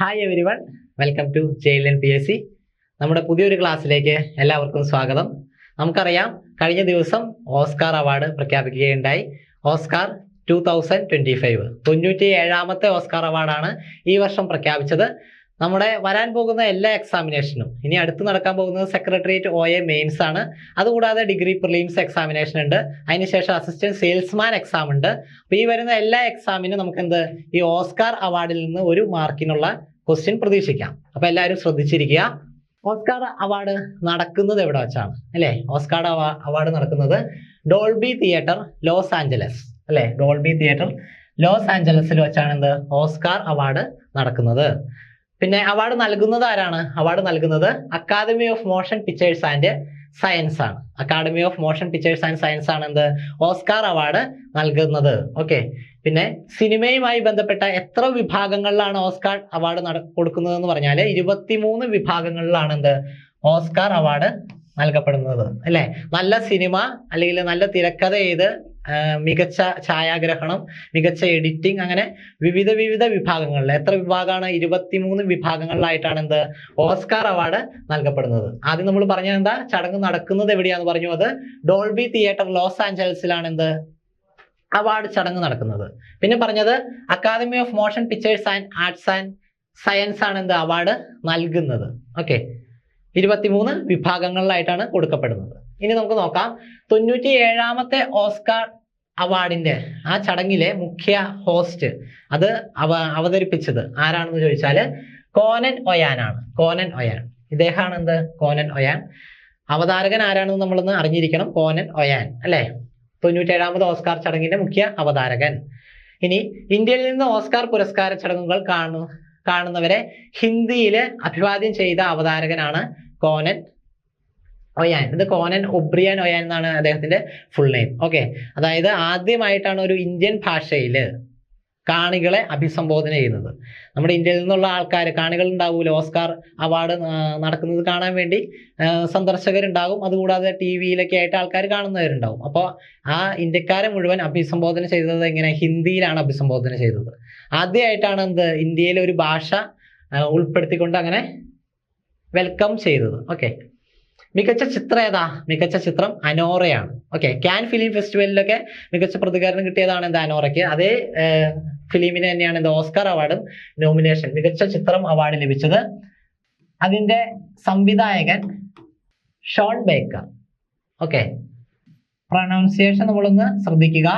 Hi everyone welcome to ജെയിലൻ P S C നമ്മുടെ പുതിയൊരു ക്ലാസ്സിലേക്ക് എല്ലാവർക്കും സ്വാഗതം. നമുക്കറിയാം കഴിഞ്ഞ ദിവസം Oscar award പ്രഖ്യാപിക്കുകയുണ്ടായി. Oscar two thousand twenty five തൊണ്ണൂറ്റി ഏഴാമത്തെ ഓസ്കാർ അവാർഡാണ് ഈ വർഷം പ്രഖ്യാപിച്ചത്. നമ്മുടെ വരാൻ പോകുന്ന എല്ലാ എക്സാമിനേഷനും ഇനി അടുത്ത് നടക്കാൻ പോകുന്നത് സെക്രട്ടേറിയറ്റ് ഒ എ മെയിൻസ് ആണ്. അതുകൂടാതെ ഡിഗ്രി പ്രിലിംസ് എക്സാമിനേഷൻ ഉണ്ട്. അതിനുശേഷം അസിസ്റ്റന്റ് സെയിൽസ്മാൻ എക്സാം ഉണ്ട്. അപ്പോൾ ഈ വരുന്ന എല്ലാ എക്സാമിനും നമുക്ക് എന്ത് ഈ ഓസ്കാർ അവാർഡിൽ നിന്ന് ഒരു മാർക്കിനുള്ള ക്വസ്റ്റ്യൻ പ്രതീക്ഷിക്കാം. അപ്പൊ എല്ലാവരും ശ്രദ്ധിച്ചിരിക്കുക. ഓസ്കാർ അവാർഡ് നടക്കുന്നത് എവിടെ വെച്ചാണ്? അല്ലേ? ഓസ്കാർ അവാർഡ് നടക്കുന്നത് ഡോൾബി തിയേറ്റർ ലോസ് ആഞ്ചലസ് അല്ലേ? ഡോൾബി തിയേറ്റർ ലോസ് ആഞ്ചലസിൽ വെച്ചാണ് എന്ത്? ഓസ്കാർ അവാർഡ് നടക്കുന്നത്. പിന്നെ അവാർഡ് നൽകുന്നത് ആരാണ്? അവാർഡ് നൽകുന്നത് Academy of Motion Pictures and Science ആണ്. Academy of Motion Pictures and Science ആണ് എന്ത്? ഓസ്കാർ അവാർഡ് നൽകുന്നത്. ഓക്കെ പിന്നെ സിനിമയുമായി ബന്ധപ്പെട്ട എത്ര വിഭാഗങ്ങളിലാണ് ഓസ്കാർ അവാർഡ് നട കൊടുക്കുന്നതെന്ന് പറഞ്ഞാൽ ഇരുപത്തിമൂന്ന് വിഭാഗങ്ങളിലാണ് എന്ത്? ഓസ്കാർ അവാർഡ് നൽകപ്പെടുന്നത്. അല്ലേ? നല്ല സിനിമ അല്ലെങ്കിൽ നല്ല തിരക്കഥ ആ, മികച്ച ഛായാഗ്രഹണം മികച്ച എഡിറ്റിംഗ് അങ്ങനെ വിവിധ വിവിധ വിഭാഗങ്ങളിൽ എത്ര വിഭാഗമാണ് ഇരുപത്തിമൂന്ന് വിഭാഗങ്ങളിലായിട്ടാണ് എന്ത് ഓസ്കാർ അവാർഡ് നൽകപ്പെടുന്നത്. ആദ്യം നമ്മൾ പറഞ്ഞത് എന്താ ചടങ്ങ് നടക്കുന്നത് എവിടെയാന്ന് പറഞ്ഞു? അത് ഡോൾബി തിയേറ്റർ ലോസ് ആഞ്ചലസിലാണ് എന്ത് അവാർഡ് ചടങ്ങ് നടക്കുന്നത്. പിന്നെ പറഞ്ഞത് Academy of Motion Pictures and Arts and Science ആണ് എന്ത് അവാർഡ് നൽകുന്നത്. ഓക്കെ. ഇരുപത്തിമൂന്ന് വിഭാഗങ്ങളിലായിട്ടാണ് കൊടുക്കപ്പെടുന്നത്. ഇനി നമുക്ക് നോക്കാം. തൊണ്ണൂറ്റി ഏഴാമത്തെ ഓസ്കാർ അവാർഡിന്റെ ആ ചടങ്ങിലെ മുഖ്യ ഹോസ്റ്റ് അത് അവ അവതരിപ്പിച്ചത് ആരാണെന്ന് ചോദിച്ചാൽ കോനൻ ഒയാനാണ്. കോനൻ ഒയാൻ. ഇദ്ദേഹമാണ് എന്ത് കോനൻ ഒയാൻ. അവതാരകൻ ആരാണെന്ന് നമ്മളൊന്ന് അറിഞ്ഞിരിക്കണം. കോനൻ ഒയാൻ അല്ലേ? തൊണ്ണൂറ്റേഴാമത് ഓസ്കാർ ചടങ്ങിന്റെ മുഖ്യ അവതാരകൻ. ഇനി ഇന്ത്യയിൽ നിന്ന് ഓസ്കാർ പുരസ്കാര ചടങ്ങുകൾ കാണു കാണുന്നവരെ ഹിന്ദിയിൽ അഭിവാദ്യം ചെയ്ത അവതാരകനാണ് കോനൻ ഒയാൻ ഇത് കോനൻ ഒബ്രിയാൻ ഒയാൻ എന്നാണ് അദ്ദേഹത്തിന്റെ ഫുൾ നെയിം ഓക്കെ അതായത് ആദ്യമായിട്ടാണ് ഒരു ഇന്ത്യൻ ഭാഷയിൽ കാണികളെ അഭിസംബോധന ചെയ്യുന്നത്. നമ്മുടെ ഇന്ത്യയിൽ നിന്നുള്ള ആൾക്കാർ കാണികൾ ഉണ്ടാവൂല്ലോ ഓസ്കാർ അവാർഡ് നടക്കുന്നത് കാണാൻ വേണ്ടി സന്ദർശകരുണ്ടാവും അതുകൂടാതെ ടി വിയിലൊക്കെ ആയിട്ട് ആൾക്കാർ കാണുന്നവരുണ്ടാവും. അപ്പോൾ ആ ഇന്ത്യക്കാരെ മുഴുവൻ അഭിസംബോധന ചെയ്തത് എങ്ങനെ? ഹിന്ദിയിലാണ് അഭിസംബോധന ചെയ്തത്. ആദ്യമായിട്ടാണ് എന്ത്? ഇന്ത്യയിലെ ഒരു ഭാഷ ഉൾപ്പെടുത്തിക്കൊണ്ട് അങ്ങനെ വെൽക്കം ചെയ്തത്. ഓക്കെ മികച്ച ചിത്രം ഏതാ? മികച്ച ചിത്രം അനോറയാണ്. ഓക്കെ ക്യാൻ ഫിലിം ഫെസ്റ്റിവലിലൊക്കെ മികച്ച പ്രതികരണം കിട്ടിയതാണ് എന്താ അനോറയ്ക്ക്? അതേ ഫിലിമിന് തന്നെയാണ് എന്താ ഓസ്കാർ അവാർഡും നോമിനേഷൻ മികച്ച ചിത്രം അവാർഡ് ലഭിച്ചത്. അതിന്റെ സംവിധായകൻ ഷോൺ ബേക്കർ. ഓക്കെ പ്രൊണൗൺസിയേഷൻ നമ്മളൊന്ന് ശ്രദ്ധിക്കുക.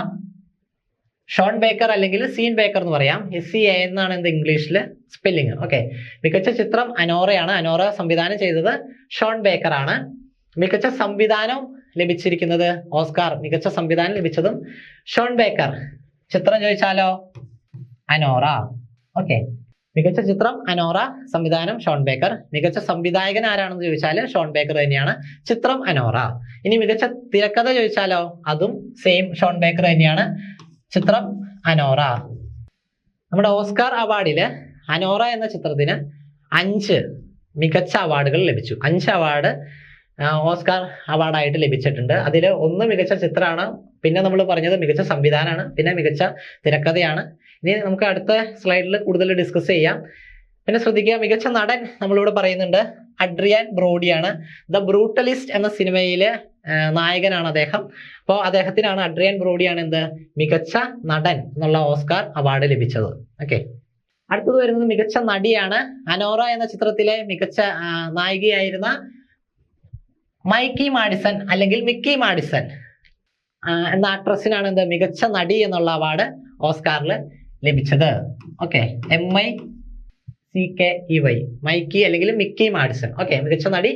ഷോൺ ബേക്കർ അല്ലെങ്കിൽ സീൻ ബേക്കർ എന്ന് പറയാം. എസ് സി എ എന്നാണ് എന്ത് ഇംഗ്ലീഷിൽ സ്പെല്ലിങ് ഓക്കെ മികച്ച ചിത്രം അനോറയാണ്. അനോറ സംവിധാനം ചെയ്തത് ഷോൺ ബേക്കർ ആണ്. മികച്ച സംവിധാനം ലഭിച്ചിരിക്കുന്നത് ഓസ്കാർ. മികച്ച സംവിധാനം ലഭിച്ചതും ഷോൺ ബേക്കർ. ചിത്രം ചോദിച്ചാലോ? അനോറ. ഓക്കെ മികച്ച ചിത്രം അനോറ സംവിധാനം ഷോൺ ബേക്കർ. മികച്ച സംവിധായകൻ ആരാണെന്ന് ചോദിച്ചാൽ ഷോൺ ബേക്കർ തന്നെയാണ്. ചിത്രം അനോറ. ഇനി മികച്ച തിരക്കഥ ചോദിച്ചാലോ? അതും സെയിം ഷോൺ ബേക്കർ തന്നെയാണ്. ചിത്രം അനോറ. നമ്മുടെ ഓസ്കാർ അവാർഡിൽ അനോറ എന്ന ചിത്രത്തിന് അഞ്ച് മികച്ച അവാർഡുകൾ ലഭിച്ചു. അഞ്ച് അവാർഡ് ഓസ്കാർ അവാർഡായിട്ട് ലഭിച്ചിട്ടുണ്ട്. അതിൽ ഒന്ന് മികച്ച ചിത്രമാണ് പിന്നെ നമ്മൾ പറഞ്ഞത് മികച്ച സംവിധാനമാണ് പിന്നെ മികച്ച തിരക്കഥയാണ്. ഇനി നമുക്ക് അടുത്ത സ്ലൈഡിൽ കൂടുതൽ ഡിസ്കസ് ചെയ്യാം. പിന്നെ ശ്രദ്ധിക്കുക മികച്ച നടൻ നമ്മളിവിടെ പറയുന്നുണ്ട് അഡ്രിയാൻ ബ്രോഡിയാണ്. ദ ബ്രൂട്ടലിസ്റ്റ് എന്ന സിനിമയിലെ നായകനാണ് അദ്ദേഹം. അപ്പോൾ അദ്ദേഹത്തിനാണ് അഡ്രിയാൻ ബ്രോഡിയാണ് എന്ത്? മികച്ച നടൻ എന്നുള്ള ഓസ്കാർ അവാർഡ് ലഭിച്ചത്. ഓക്കെ. അടുത്തത് വരുന്നത് മികച്ച നടിയാണ് അനോറ എന്ന ചിത്രത്തിലെ മികച്ച നായികയായിരുന്ന മൈക്കി മാഡിസൺ അല്ലെങ്കിൽ മിക്കി മാഡിസൺ. എന്ന ആക്ട്രസിനാണ് എന്ത് മികച്ച നടി എന്നുള്ള അവാർഡ് ഓസ്കാറിൽ ലഭിച്ചത്. Okay M I C K E Y Mikey അല്ലെങ്കിൽ മിക്കി മാഡിസൺ. ഓക്കെ മികച്ച നടി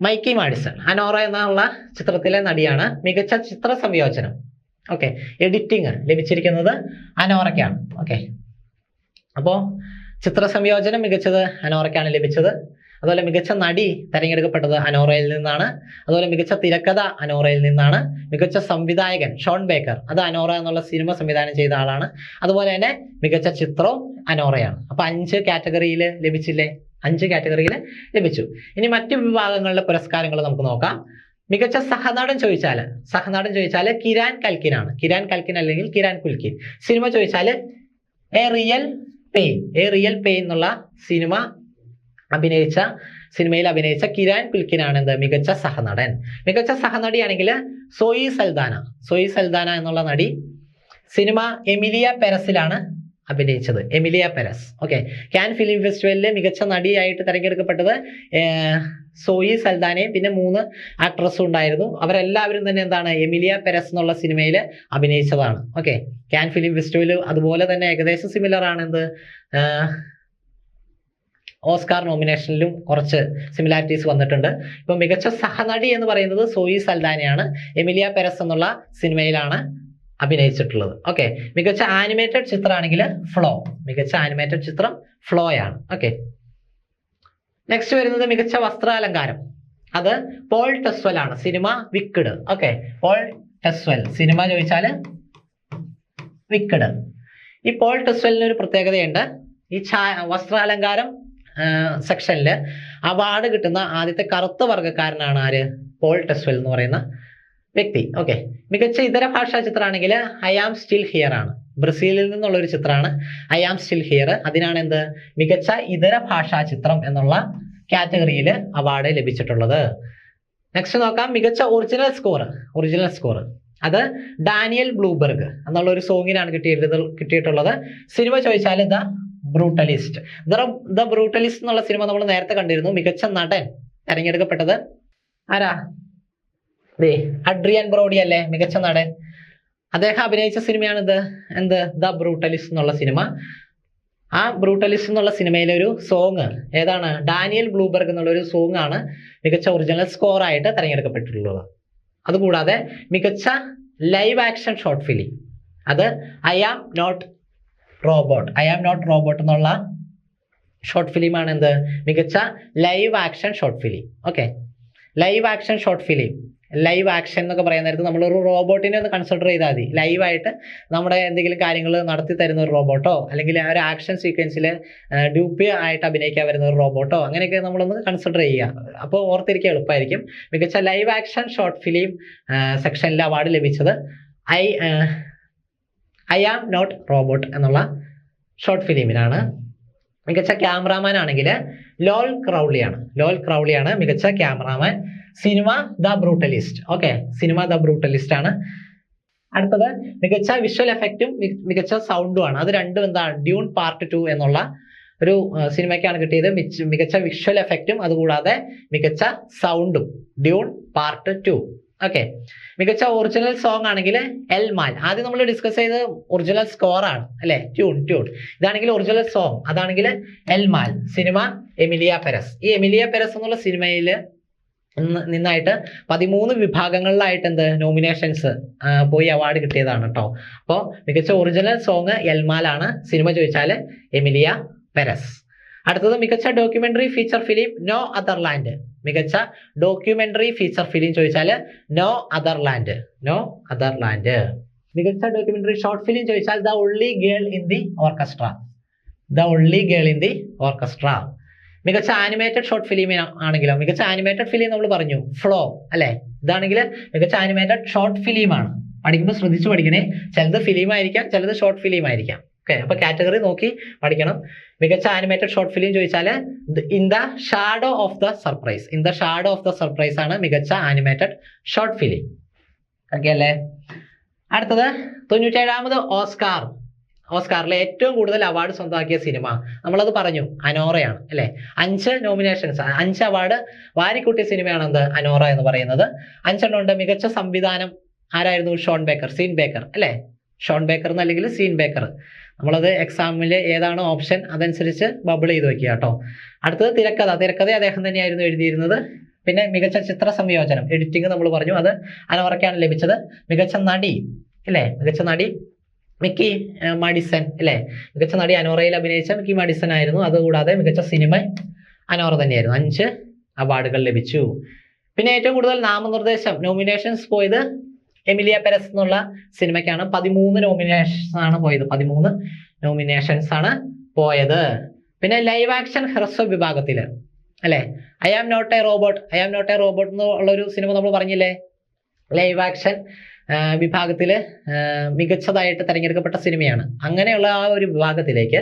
മൈക്കി മാഡിസൺ. അനോറ എന്നുള്ള ചിത്രത്തിലെ നടിയാണ് മികച്ച ചിത്ര സംയോജനം ഓക്കെ എഡിറ്റിംഗ് ലഭിച്ചിരിക്കുന്നത് അനോറയ്ക്കാണ്. ഓക്കെ അപ്പോൾ ചിത്ര സംയോജനം മികച്ചത് അനോറയ്ക്കാണ് ലഭിച്ചത്. അതുപോലെ മികച്ച നടി തെരഞ്ഞെടുക്കപ്പെട്ടത് അനോറയിൽ നിന്നാണ്. അതുപോലെ മികച്ച തിരക്കഥ അനോറയിൽ നിന്നാണ്. മികച്ച സംവിധായകൻ ഷോൺ ബേക്കർ. അത് അനോറ എന്നുള്ള സിനിമ സംവിധാനം ചെയ്ത ആളാണ്. അതുപോലെ തന്നെ മികച്ച ചിത്രവും അനോറയാണ് അപ്പോൾ അഞ്ച് കാറ്റഗറിയിൽ ലഭിച്ചില്ലേ? അഞ്ച് കാറ്റഗറിയിൽ ലഭിച്ചു. ഇനി മറ്റു വിഭാഗങ്ങളിലെ പുരസ്കാരങ്ങൾ നമുക്ക് നോക്കാം. മികച്ച സഹനടൻ ചോദിച്ചാൽ സഹനടൻ ചോദിച്ചാൽ കിരാൻ കൽക്കിനാണ്. കിരാൻ കൽക്കിൻ അല്ലെങ്കിൽ കിരാൻ കുൽക്കിൻ. സിനിമ ചോദിച്ചാൽ a real pain a real pain എന്നുള്ള സിനിമ അഭിനയിച്ച സിനിമയിൽ അഭിനയിച്ച കിരാൻ പിൽക്കിനാണ് എന്ത് മികച്ച സഹനടൻ. മികച്ച സഹനടിയാണെങ്കിൽ സോയി സൽദാന. സോയി സൽദാന എന്നുള്ള നടി. സിനിമ എമിലിയ പെരസിലാണ് അഭിനയിച്ചത്. Emilia Perez. Okay Cannes film ഫെസ്റ്റിവലിൽ മികച്ച നടിയായിട്ട് തിരഞ്ഞെടുക്കപ്പെട്ടത് സോയി സൽദാനയും പിന്നെ മൂന്ന് ആക്ട്രസും ഉണ്ടായിരുന്നു. അവരെല്ലാവരും തന്നെ എന്താണ് എമിലിയ പെരസ് എന്നുള്ള സിനിമയിൽ അഭിനയിച്ചതാണ്. ഓക്കെ ക്യാൻ ഫിലിം ഫെസ്റ്റിവൽ അതുപോലെ തന്നെ ഏകദേശം സിമിലർ ആണ്. എന്ത്? ഓസ്കാർ നോമിനേഷനിലും കുറച്ച് സിമിലാരിറ്റീസ് വന്നിട്ടുണ്ട്. ഇപ്പൊ മികച്ച സഹനടി എന്ന് പറയുന്നത് സോയി സൽദാനയാണ്. എമിലിയ പെരസ് എന്നുള്ള സിനിമയിലാണ് അഭിനയിച്ചിട്ടുള്ളത്. ഓക്കെ മികച്ച ആനിമേറ്റഡ് ചിത്രമാണെങ്കിൽ ഫ്ലോ മികച്ച ആനിമേറ്റഡ് ചിത്രം ഫ്ലോ ആണ്. ഓക്കെ നെക്സ്റ്റ് വരുന്നത് മികച്ച വസ്ത്രാലങ്കാരം. അത് പോൾ ടെസ്വൽ ആണ്. സിനിമ വിക്കഡ് ഓക്കെ പോൾ ടെസ്വൽ സിനിമ ചോദിച്ചാൽ വിക്കഡ് ഈ പോൾ ടെസ്വലിന് ഒരു പ്രത്യേകതയുണ്ട്. ഈ വസ്ത്രാലങ്കാരം സെക്ഷനിൽ അവാർഡ് കിട്ടുന്ന ആദ്യത്തെ കറുത്ത വർഗക്കാരനാണ് ആര്? പോൾ ടെസ്വൽ എന്ന് പറയുന്ന വ്യക്തി. ഓക്കെ മികച്ച ഇതര ഭാഷാ ചിത്രമാണെങ്കിൽ ഐ ആം സ്റ്റിൽ ഹിയർ ആണ്. ബ്രസീലിൽ നിന്നുള്ള ഒരു ചിത്രമാണ് ഐ ആം സ്റ്റിൽ ഹിയർ അതിനാണ് എന്ത് മികച്ച ഇതര ഭാഷാ ചിത്രം എന്നുള്ള കാറ്റഗറിയിൽ അവാർഡ് ലഭിച്ചിട്ടുള്ളത്. നെക്സ്റ്റ് നോക്കാം. മികച്ച ഒറിജിനൽ സ്കോർ ഒറിജിനൽ സ്കോർ അത് ഡാനിയൽ ബ്ലൂബർഗ് എന്നുള്ള ഒരു സോങ്ങിനാണ് കിട്ടിയത് കിട്ടിയിട്ടുള്ളത്. സിനിമ ചോദിച്ചാൽ ദ ബ്രൂട്ടലിസ്റ്റ്. ദ ബ്രൂട്ടലിസ്റ്റ് എന്നുള്ള സിനിമ നമ്മൾ നേരത്തെ കണ്ടിരുന്നു. മികച്ച നടൻ തെരഞ്ഞെടുക്കപ്പെട്ടത് ആരാ? ദേ അഡ്രിയൻ ബ്രോഡി അല്ലേ? മികച്ച നടൻ. അദ്ദേഹം അഭിനയിച്ച സിനിമയാണ് ഇത് എന്ത്? ദ ബ്രൂട്ടലിസ് എന്നുള്ള സിനിമ. ആ ബ്രൂട്ടലിസ് എന്നുള്ള സിനിമയിലെ ഒരു സോങ് ഏതാണ്? ഡാനിയൽ ബ്ലൂബർഗ് എന്നുള്ള ഒരു സോങ് ആണ് മികച്ച ഒറിജിനൽ സ്കോർ ആയിട്ട് തിരഞ്ഞെടുക്കപ്പെട്ടിട്ടുള്ളത്. അതുകൂടാതെ മികച്ച ലൈവ് ആക്ഷൻ ഷോർട്ട് ഫിലിം അത് I am not robot I am not robot എന്നുള്ള ഷോർട്ട് ഫിലിമാണ് എന്ത്? മികച്ച live action short film okay live action short film live action എന്നൊക്കെ പറയാൻ നേരത്ത് നമ്മളൊരു റോബോട്ടിനെ ഒന്ന് കൺസിഡർ ചെയ്താൽ മതി. ലൈവായിട്ട് നമ്മുടെ എന്തെങ്കിലും കാര്യങ്ങൾ നടത്തി തരുന്ന ഒരു റോബോട്ടോ അല്ലെങ്കിൽ ആ ഒരു ആക്ഷൻ സീക്വൻസിൽ ഡ്യൂപ്പി ആയിട്ട് അഭിനയിക്കാൻ വരുന്ന ഒരു റോബോട്ടോ അങ്ങനെയൊക്കെ നമ്മളൊന്ന് കൺസിഡർ ചെയ്യുക. അപ്പോൾ ഓർത്തിരിക്കുക എളുപ്പമായിരിക്കും. മികച്ച ലൈവ് ആക്ഷൻ ഷോർട്ട് ഫിലിം സെക്ഷനിൽ അവാർഡ് ലഭിച്ചത് I I am not robot എന്നുള്ള ഷോർട്ട് ഫിലിമിനാണ് മികച്ച ക്യാമറാമാൻ ആണെങ്കിൽ ലോൽ ക്രൗളിയാണ്. ലോൽ ക്രൗളിയാണ് മികച്ച ക്യാമറാമാൻ സിനിമ ദ ബ്രൂട്ടലിസ്റ്റ്. ഓക്കെ സിനിമ ദ ബ്രൂട്ടലിസ്റ്റ് ആണ്. അടുത്തത് മികച്ച വിഷ്വൽ എഫക്റ്റും മികച്ച സൗണ്ടും ആണ്. അത് രണ്ടും എന്താണ് ഡ്യൂൺ പാർട്ട് ടു എന്നുള്ള ഒരു സിനിമയ്ക്കാണ് കിട്ടിയത്. മികച്ച വിഷ്വൽ എഫക്റ്റും അതുകൂടാതെ മികച്ച സൗണ്ടും ഡ്യൂൺ പാർട്ട് ടു ഓക്കെ മികച്ച ഒറിജിനൽ സോങ് ആണെങ്കിൽ എൽ മാൽ ആദ്യം നമ്മൾ ഡിസ്കസ് ചെയ്ത് ഒറിജിനൽ സ്കോർ ആണ് അല്ലെ? ട്യൂൺ ട്യൂൺ ഇതാണെങ്കിൽ ഒറിജിനൽ സോങ് അതാണെങ്കിൽ എൽ മാൽ സിനിമ എമിലിയ പെരസ്. ഈ എമിലിയ പെരസ് എന്നുള്ള സിനിമയിൽ നിന്നായിട്ട് പതിമൂന്ന് വിഭാഗങ്ങളിലായിട്ട് എന്ത് നോമിനേഷൻസ് പോയി അവാർഡ് കിട്ടിയതാണ് കേട്ടോ അപ്പോൾ മികച്ച ഒറിജിനൽ സോങ് എൽമാലാണ് സിനിമ ചോദിച്ചാൽ എമിലിയ പെരസ്. അടുത്തത് മികച്ച documentary feature film no other land മികച്ച ഡോക്യുമെന്ററി ഫീച്ചർ ഫിലിം ചോദിച്ചാൽ no other land no other land മികച്ച ഡോക്യുമെന്ററി ഷോർട്ട് ഫിലിം ചോദിച്ചാൽ the only girl in the orchestra. The only girl in the orchestra. മികച്ച animated short film ആണെങ്കിലോ മികച്ച animated film നമ്മൾ പറഞ്ഞു flow അല്ലെ? ഇതാണെങ്കിൽ മികച്ച ആനിമേറ്റഡ് ഷോർട്ട് ഫിലിമാണ് പഠിക്കുമ്പോൾ ശ്രദ്ധിച്ചു പഠിക്കണേ. ചിലത് ഫിലിം ആയിരിക്കാം ചിലത് ഷോർട്ട് ഫിലിം ആയിരിക്കാം. ഓക്കെ അപ്പൊ കാറ്റഗറി നോക്കി പഠിക്കണം. മികച്ച ആനിമേറ്റഡ് ഷോർട്ട് ഫിലിം ചോദിച്ചാൽ in the shadow of the surprise in the shadow of the surprise ആണ് മികച്ച ആനിമേറ്റഡ് ഷോർട്ട് ഫിലിം ഓക്കെ അല്ലേ? അടുത്തത് തൊണ്ണൂറ്റേഴാമത് ഓസ്കാർ ഓസ്കാറിലെ ഏറ്റവും കൂടുതൽ അവാർഡ് സ്വന്തമാക്കിയ സിനിമ നമ്മളത് പറഞ്ഞു അനോറയാണ് അല്ലെ? അഞ്ച് നോമിനേഷൻസ് അഞ്ച് അവാർഡ് വാരിക്കൂട്ടിയ സിനിമയാണ് എന്ത്? അനോറ എന്ന് പറയുന്നത്. അഞ്ചെണ്ണം ഉണ്ട് മികച്ച സംവിധാനം ആരായിരുന്നു? ഷോൺ ബേക്കർ സീൻ ബേക്കർ അല്ലെ? ഷോൺ ബേക്കർ എന്നല്ലെങ്കിൽ സീൻ ബേക്കർ. നമ്മളത് എക്സാമിൽ ഏതാണ് ഓപ്ഷൻ അതനുസരിച്ച് ബബിൾ ചെയ്ത് വെക്കുക കേട്ടോ. അടുത്തത് തിരക്കഥ. തിരക്കഥ അദ്ദേഹം തന്നെയായിരുന്നു എഴുതിയിരുന്നത്. പിന്നെ മികച്ച ചിത്ര സംയോജനം. എഡിറ്റിംഗ് നമ്മൾ പറഞ്ഞു. അത് അനോറയ്ക്കാണ് ലഭിച്ചത്. മികച്ച നടി അല്ലേ? മികച്ച നടി മിക്കി മഡിസൺ അല്ലേ? മികച്ച നടി അനോറയിൽ അഭിനയിച്ച മിക്കി മഡിസൺ ആയിരുന്നു. അതുകൂടാതെ മികച്ച സിനിമ അനോറ തന്നെയായിരുന്നു. അഞ്ച് അവാർഡുകൾ ലഭിച്ചു. പിന്നെ ഏറ്റവും കൂടുതൽ നാമനിർദ്ദേശം നോമിനേഷൻസ് പോയത് എമിലിയ പെരസ് എന്നുള്ള സിനിമയ്ക്കാണ്. പതിമൂന്ന് നോമിനേഷൻസ് ആണ് പോയത്. പതിമൂന്ന് നോമിനേഷൻസ് ആണ് പോയത്. പിന്നെ ലൈവ് ആക്ഷൻ ഹ്രസ്വ വിഭാഗത്തിൽ അല്ലേ? I am not a robot I am not a robot എന്നുള്ള ഒരു സിനിമ നമ്മൾ പറഞ്ഞില്ലേ? ലൈവ് ആക്ഷൻ വിഭാഗത്തിൽ മികച്ചതായിട്ട് തിരഞ്ഞെടുക്കപ്പെട്ട സിനിമയാണ്. അങ്ങനെയുള്ള ആ ഒരു വിഭാഗത്തിലേക്ക്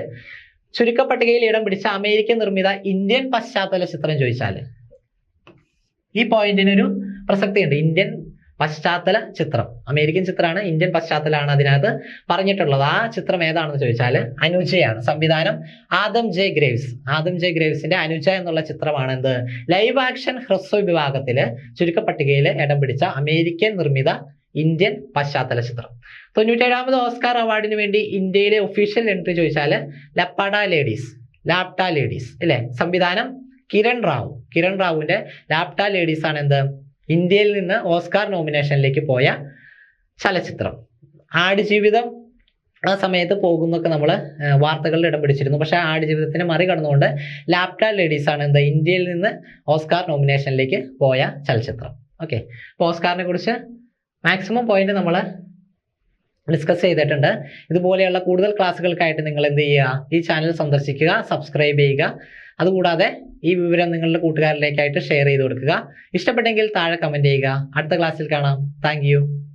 ചുരുക്കപ്പട്ടികയിൽ ഇടം പിടിച്ച അമേരിക്കൻ നിർമ്മിത ഇന്ത്യൻ പശ്ചാത്തല ചിത്രം ചോദിച്ചാൽ ഈ പോയിന്റിനൊരു പ്രസക്തിയുണ്ട്. ഇന്ത്യൻ പശ്ചാത്തല ചിത്രം. അമേരിക്കൻ ചിത്രമാണ് ഇന്ത്യൻ പശ്ചാത്തലമാണ് അതിനകത്ത് പറഞ്ഞിട്ടുള്ളത്. ആ ചിത്രം ഏതാണെന്ന് ചോദിച്ചാൽ അനുജയാണ്. സംവിധാനം Adam J Graves. Adam J ഗ്രേവ്സിന്റെ Anuja എന്നുള്ള ചിത്രമാണ് എന്ത്? ലൈവ് ആക്ഷൻ ഹ്രസ്വ വിഭാഗത്തിൽ ചുരുക്കപ്പട്ടികയിൽ ഇടം പിടിച്ച അമേരിക്കൻ നിർമ്മിത ഇന്ത്യൻ പശ്ചാത്തല ചിത്രം. തൊണ്ണൂറ്റേഴാമത് ഓസ്കാർ അവാർഡിന് വേണ്ടി ഇന്ത്യയിലെ ഒഫീഷ്യൽ എൻട്രി ചോദിച്ചാൽ ലപ്പാഡ ലേഡീസ് ലാപ്ട ലേഡീസ് അല്ലേ? സംവിധാനം കിരൺ റാവു. കിരൺ റാവുവിന്റെ ലാപ്ട ലേഡീസ് ആണ് എന്ത്? ഇന്ത്യയിൽ നിന്ന് ഓസ്കാർ നോമിനേഷനിലേക്ക് പോയ ചലച്ചിത്രം. ആടുജീവിതം ആ സമയത്ത് പോകുന്നൊക്കെ നമ്മൾ വാർത്തകളിൽ ഇടം പിടിച്ചിരുന്നു. പക്ഷേ ആടുജീവിതത്തിനെ മറികടന്നുകൊണ്ട് ലാപ്ട ലേഡീസ് ആണ് എന്താ? ഇന്ത്യയിൽ നിന്ന് ഓസ്കാർ നോമിനേഷനിലേക്ക് പോയ ചലച്ചിത്രം. ഓക്കെ. അപ്പോൾ ഓസ്കാറിനെ കുറിച്ച് മാക്സിമം പോയിന്റ് നമ്മൾ ഡിസ്കസ് ചെയ്തിട്ടുണ്ട്. ഇതുപോലെയുള്ള കൂടുതൽ ക്ലാസ്സുകൾക്കായിട്ട് നിങ്ങൾ എന്ത് ചെയ്യുക? ഈ ചാനൽ സന്ദർശിക്കുക സബ്സ്ക്രൈബ് ചെയ്യുക. അതുകൂടാതെ ഈ വിവരം നിങ്ങളുടെ കൂട്ടുകാരിലേക്കായിട്ട് ഷെയർ ചെയ്ത് കൊടുക്കുക. ഇഷ്ടപ്പെട്ടെങ്കിൽ താഴെ കമന്റ് ചെയ്യുക. അടുത്ത ക്ലാസ്സിൽ കാണാം. താങ്ക്